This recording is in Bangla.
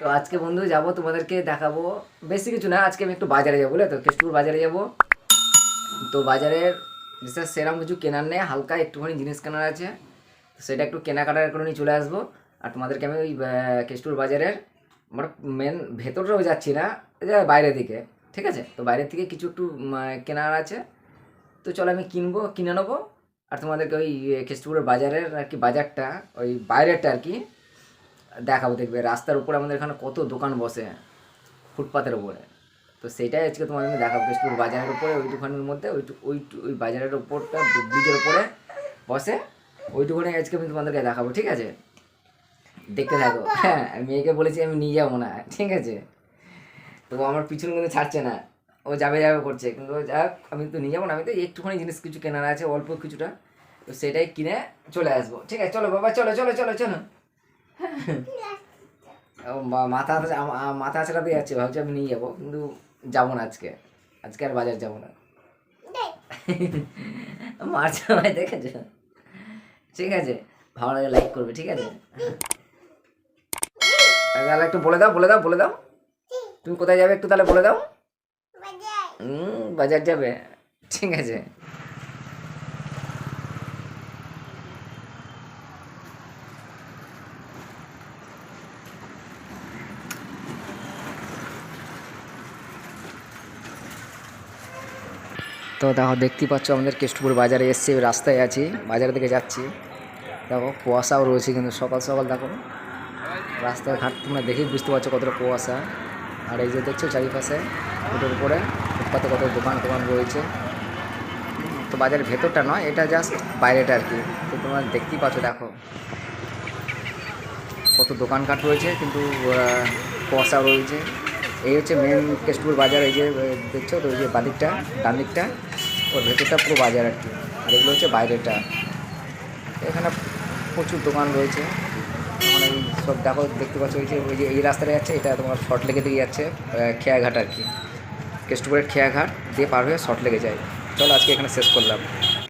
তো আজকে বন্ধু যাব, তোমাদেরকে দেখাবো। বেশি কিছু না, আজকে আমি একটু বাজারে যাব তো? কেষ্টপুর বাজারে যাব। তো বাজারের বিশেষ সেরকম কিছু কেনার নেই, হালকা একটুখানি জিনিস কেনার আছে। সেটা একটু কেনাকাটার করে নিয়ে চলে আসব। আর তোমাদেরকে আমি ওই কেষ্টপুর বাজারের মানে মেন ভেতরেও যাচ্ছি না বাইরের দিকে, ঠিক আছে? তো বাইরের থেকে কিছু একটু কেনার আছে। তো চলো আমি কিনবো, কিনে নেব। আর তোমাদেরকে ওই কেষ্টপুরের বাজারের আর কি বাজারটা, ওই বাইরেরটা আর কি দেখাবো, দেখবে। রাস্তার উপরে আমাদের এখানে কত দোকান বসে, ফুটপাতের উপরে। তো সেটাই আজকে তোমাদের দেখাবো। কেষ্টপুর বাজারের উপরে, ওই দোকানের মধ্যে, ওই ওই ওই বাজারের উপরটা, ব্রিজের উপরে বসে, ওইটুকুনি আজকে আমি তোমাদেরকে দেখাবো, ঠিক আছে? দেখতে থাকো। হ্যাঁ মেয়েকে বলেছি আমি নিয়ে যাব না, ঠিক আছে? তো আমার পিছন কিন্তু ছাড়ছে না। ও যাবে যাবে করছে। কিন্তু যাক, আমি তো নিয়ে যাব না, আমি তো একটুখানি জিনিস কিছু কেনার আছে, অল্প কিছুটা। তো সেটাই কিনে চলে আসব, ঠিক আছে? চলো বাবা চলো চলো চলো চলো। মাথা মাথা চালাতে যাচ্ছে ভাবছি আমি নিয়ে যাব কিন্তু যাব না আজকে। আজকে আর বাজার যাব না। মারছে ভাই দেখেছ? ঠিক আছে ভালো লাগে লাইক করবে ঠিক আছে? তাহলে একটু বলে দাও বলে দাও বলে দাও। তুমি কোথায় যাবে একটু তাহলে বলে দাও। বাজার যাবে। ঠিক আছে। তো দেখো দেখতেই পাচ্ছ আমাদের কেষ্টপুর বাজারে এসছি রাস্তায় আছি বাজারের দিকে যাচ্ছি। দেখো কুয়াশাও রয়েছে কিন্তু সকাল সকাল দেখো। রাস্তায় ঘাট তোমরা দেখেই বুঝতে পারছ কতটা কুয়াশা। আর এই যে দেখছ চারিপাশে ওটার উপরে ফুটপাতে কত দোকান টোকান রয়েছে। তো বাজারের ভেতরটা নয় এটা জাস্ট বাইরেটা আর কি। তো তোমরা দেখতেই পাচ্ছ দেখো। কত দোকানঘাট রয়েছে কিন্তু আহ, কুয়াশা রয়েছে। এই হচ্ছে মেন কেষ্টপুর বাজার এই যে দেখছ তো ওই যে বাদিকটা ডান দিকটা ওর ভেতরটা পুরো বাজার আর কি। আর এগুলো হচ্ছে বাইরেটা এখানে প্রচুর দোকান রয়েছে। মানে সব দেখো, দেখতে পাচ্ছ ওই যে ওই যে এই রাস্তাটা যাচ্ছে, এটা তোমার শর্ট লেগে দিয়ে যাচ্ছে খেয়াঘাট আর কি। কেষ্টপুরের খেয়াঘাট দিয়ে পার হয়ে শর্ট লেগে যায়। চলো আজকে এখানে শেষ করলাম।